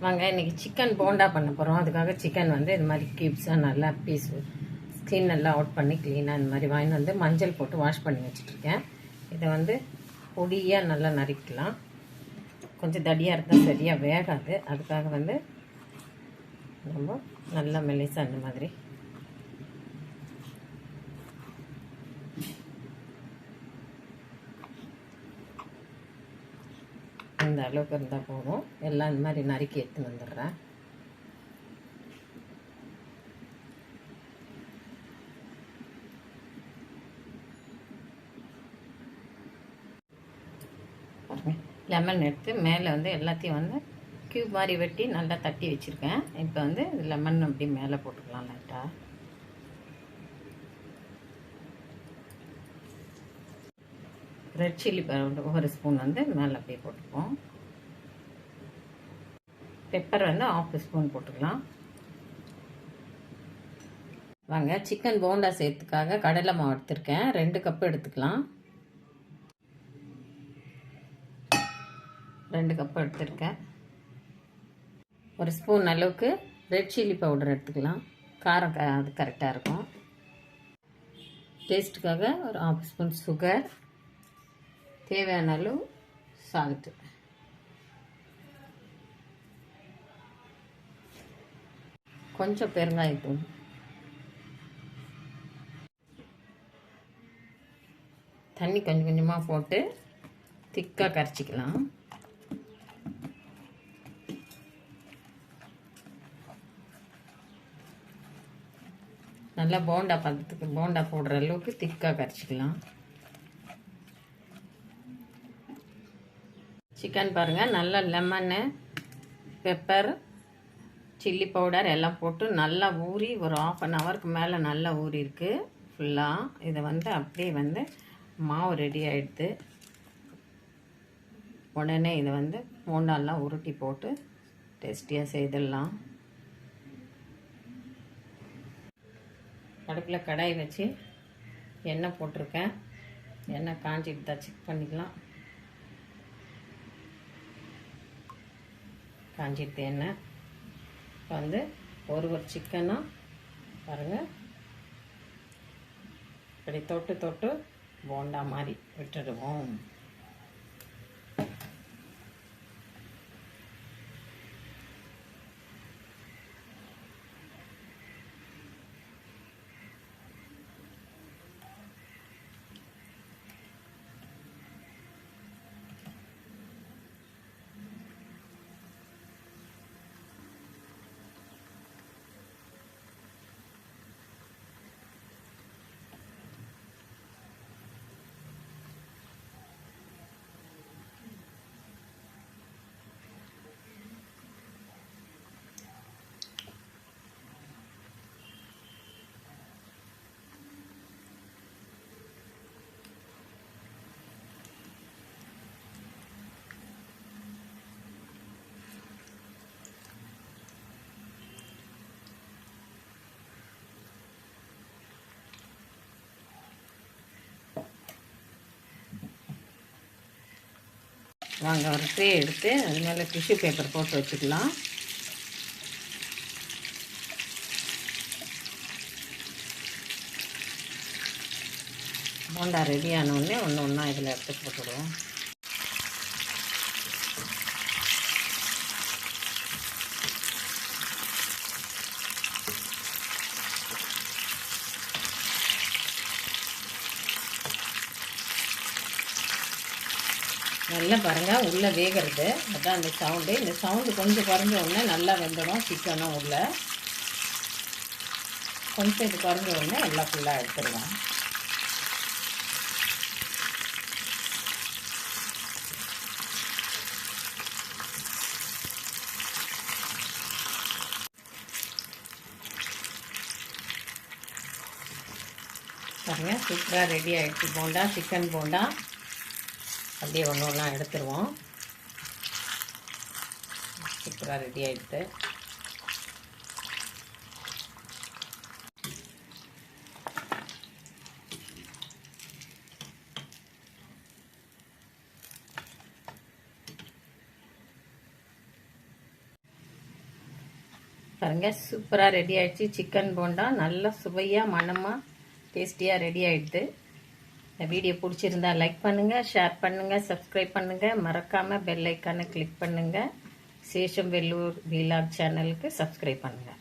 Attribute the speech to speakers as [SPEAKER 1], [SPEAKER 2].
[SPEAKER 1] வாங்க இன்னைக்கு சிக்கன் போண்டா பண்ண போகிறோம் அதுக்காக சிக்கன் வந்து இது மாதிரி கியூப்ஸாக நல்லா பீஸ் ஸ்கின் நல்லா அவுட் பண்ணி க்ளீனாக இந்த மாதிரி வாங்கி வந்து மஞ்சள் போட்டு வாஷ் பண்ணி வச்சுட்ருக்கேன். இதை வந்து பொடியாக நல்லா நறுக்கலாம் கொஞ்சம் தடியாக இருந்தால் சரியாக வேகாது. அதுக்காக வந்து நம்ம நல்லா மெலிசா இந்த மாதிரி இந்த அளவுக்கு இருந்தால் போதும். எல்லாம் இந்த மாதிரி நறுக்கி எடுத்துன்னு வந்துடுறேன். லெமன் எடுத்து மேலே வந்து எல்லாத்தையும் வந்து க்யூப் மாதிரி வெட்டி நல்லா தட்டி வச்சுருக்கேன். இப்போ வந்து லெமன் அப்படி மேலே போட்டுக்கலாம் லைட்டாக ரெட் சில்லி பவுடர் ஒரு ஸ்பூன் வந்து மேலே அப்படியே போட்டுப்போம் பெப்பர் வந்து ஆஃப் ஸ்பூன் போட்டுக்கலாம். வாங்க சிக்கன் போண்டா சேர்த்துக்காக கடலை மாவு எடுத்திருக்கேன். ரெண்டு கப் எடுத்துக்கலாம். ரெண்டு கப் எடுத்திருக்கேன். ஒரு ஸ்பூன் அளவுக்கு ரெட் சில்லி பவுடர் எடுத்துக்கலாம். காரம் க அது கரெக்டாக இருக்கும். டேஸ்ட்டுக்காக ஒரு ஆஃப் ஸ்பூன் சுகர் தேவையான அளவு சால்ட்டு. கொஞ்சம் பெருங்காயத்தூள். தண்ணி கொஞ்சம் கொஞ்சமாக போட்டு திக்காக கரைச்சிக்கலாம். நல்லா போண்டா பதத்துக்கு போண்டா போடுற அளவுக்கு திக்காக கரைச்சிக்கலாம். சிக்கன் பாருங்கள் நல்லா லெமனு பெப்பர் சில்லி பவுடர் எல்லாம் போட்டு நல்லா ஊறி ஒரு ஆஃப் அன் ஹவருக்கு மேலே நல்லா ஊறி இருக்குது ஃபுல்லாக இதை வந்து அப்படியே வந்து மாவு ரெடி ஆகிடுது உடனே இதை வந்து மூண்டாலாம் உருட்டி போட்டு டேஸ்டியாக செய்திடலாம். அடுப்பில் கடாய் வச்சு எண்ணெய் போட்டிருக்கேன். எண்ணெய் காஞ்சிட்டு தான் செக் பண்ணிக்கலாம். காஞ்சிட்டு எண்ணெய் இப்போ வந்து ஒரு ஒரு சிக்கனாக பாருங்கள் இப்படி தொட்டு தொட்டு போண்டா மாதிரி விட்டுடுவோம். நாங்கள் ஒரு ட்ரே எடுத்து அது மேலே டிஷ்யூ பேப்பர் போட்டு வச்சுக்கலாம். போண்டா ரெடி ஆனவுடனே ஒன்று ஒன்றா இதில் எடுத்து போட்டுடுவோம். நல்லா பாருங்கள் உள்ளே வேகிறது. அதான் அந்த சவுண்டு இந்த சவுண்டு கொஞ்சம் குறைஞ்ச உடனே நல்லா வெந்துடும் சிக்கனும் உள்ளே. கொஞ்சம் இது குறைஞ்ச உடனே எல்லாம் ஃபுல்லாக எடுத்துருவோம் பாருங்க சூப்பராக ரெடி ஆகிடுச்சு போண்டா சிக்கன் போண்டா. அப்படியே ஒன்று ஒன்றா எடுத்துருவோம். சூப்பராக ரெடி ஆகிடுது பாருங்க சூப்பராக ரெடி ஆகிடுச்சு சிக்கன் போண்டா நல்லா சுவையாக மணமாக டேஸ்டியாக ரெடி ஆகிடுது இந்த வீடியோ பிடிச்சிருந்தா லைக் பண்ணுங்கள் ஷேர் பண்ணுங்கள் சப்ஸ்கிரைப் பண்ணுங்கள் மறக்காமல் பெல் ஐக்கானை கிளிக் பண்ணுங்கள் சேஷம் வெள்ளூர் வீலாக் சேனலுக்கு சப்ஸ்கிரைப் பண்ணுங்கள்